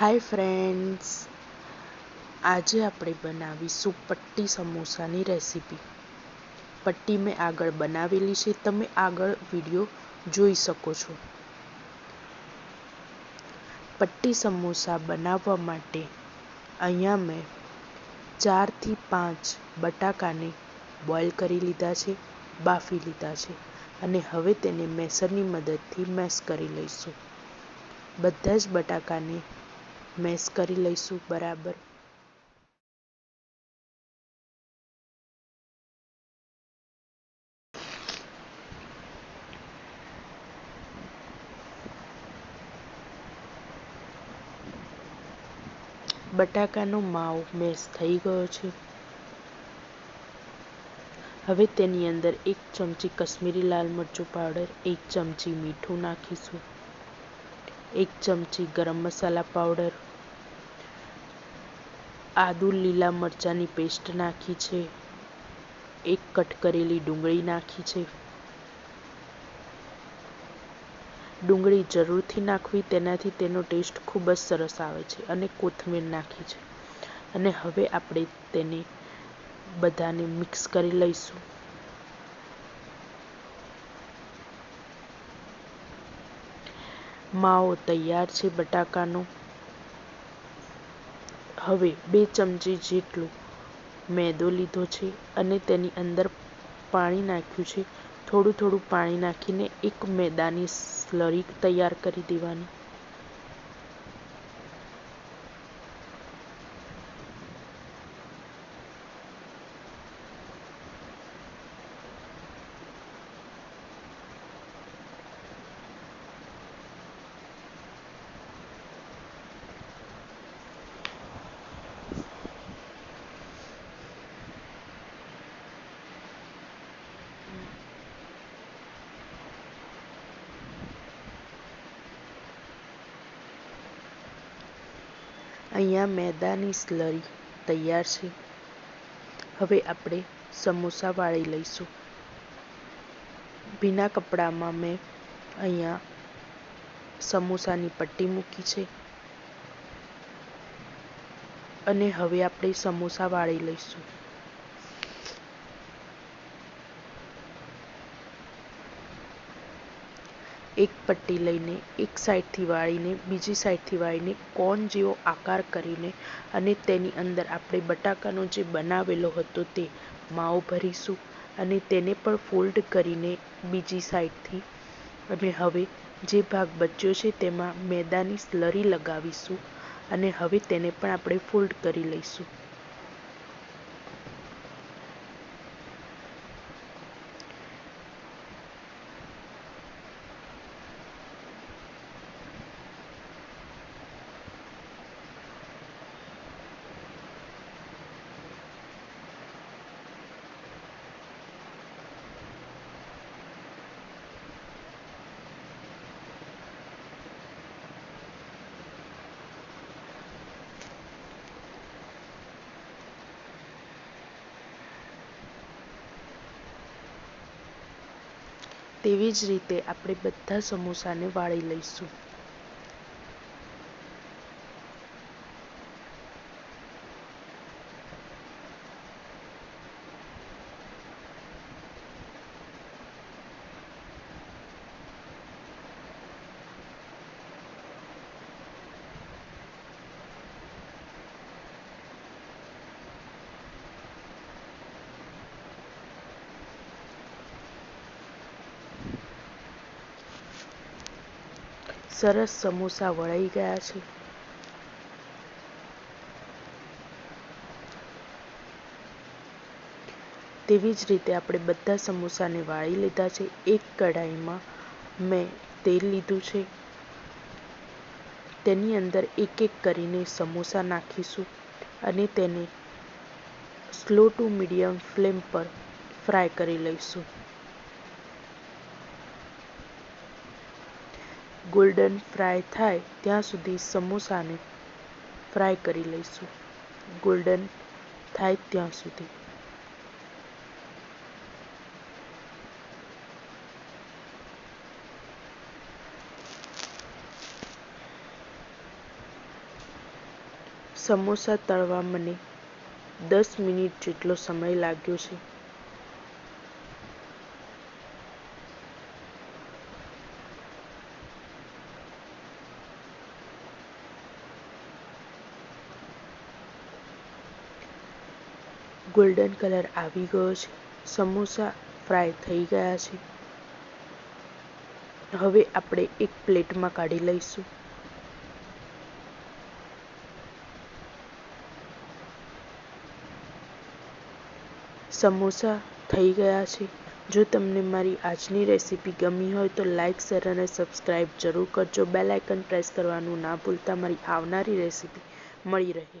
Hi friends આજે આપણે બનાવીશું પટ્ટી સમોસાની રેસીપી. પટ્ટી મેં આગળ બનાવેલી છે. તમે આગળ વીડિયો જોઈ શકો છો. પટ્ટી સમોસા બનાવવા માટે અહીંયા મેં ચારથી પાંચ બટાકાને બોઇલ કરી લીધા છે, બાફી લીધા છે અને હવે તેને મેસરની મદદથી મેસ કરી લઈશું. બધા જ બટાકાને મેશ કરી લઈશું, બરાબર. બટાકાનો માવો મેશ થઈ ગયો છે. હવે તેની અંદર એક ચમચી કશ્મીરી લાલ મરચું પાવડર, એક ચમચી મીઠું નાખીશું, એક ચમચી ગરમ મસાલા પાવડર આદુ લીલા મરચાંની પેસ્ટ નાખી છે. એક કટ કરેલી ડુંગળી નાખી છે. ડુંગળી જરૂરથી નાખવી, તેનાથી તેનો ટેસ્ટ ખૂબ જ સરસ આવે છે અને કોથમીર નાખી છે. અને હવે આપણે તેને બધાને મિક્સ કરી લઈશું. માવો તૈયાર છે બટાકાનો. હવે બે ચમચી જેટલું મેદો લીધો છે અને તેની અંદર પાણી નાખ્યું છે. થોડું થોડું પાણી નાખીને એક મેદાની સ્લરી તૈયાર કરી દેવાની. અહીંયા મેદાની સ્લરી તૈયાર છે. હવે આપણે સમોસા વાળી લઈશું. ભીના કપડામાં મેં અહીંયા સમોસાની પટ્ટી મૂકી છે. અને હવે આપણે સમોસા વાળી લઈશું. એક પટ્ટી લઈને એક સાઈડથી વાળીને બીજી સાઈડથી વાળીને કોન જેવો આકાર કરીને અને તેની અંદર આપણે બટાકાનો જે બનાવેલો હતો તે માવો ભરીશું અને તેને પણ ફોલ્ડ કરીને બીજી સાઈડથી અને હવે જે ભાગ બચ્યો છે તેમાં મેદાની સ્લરી લગાવીશું અને હવે તેને પણ આપણે ફોલ્ડ કરી લઈશું. તેવી જ રીતે આપણે બધા સમોસાને વાળી લઈશું. સરસ સમોસા વળાઈ ગયા છે. તેવી જ રીતે આપણે બધા સમોસાને વાળી લીધા છે. એક કઢાઈમાં મેં તેલ લીધું છે. તેની અંદર એક એક કરીને સમોસા નાખીશું અને તેને સ્લો ટુ મીડિયમ ફ્લેમ પર ફ્રાય કરી લઈશું. ગોલ્ડન ફ્રાય થાય ત્યાં સુધી સમોસાને ફ્રાય કરી લઈશું. ગોલ્ડન થાય ત્યાં સુધી. સમોસા તળવા મને દસ મિનિટ જેટલો સમય લાગ્યો છે. ગોલ્ડન કલર આવી ગયો છે. સમોસા ફ્રાય થઈ ગયા છે. હવે આપણે એક પ્લેટમાં કાઢી લઈશું. સમોસા થઈ ગયા છે. જો તમને મારી આજની રેસીપી ગમી હોય તો લાઇક શેર અને સબસ્ક્રાઇબ જરૂર કરજો. બેલ આઇકન પ્રેસ કરવાનું ના ભૂલતા. મારી આવનારી રેસીપી મળી રહે.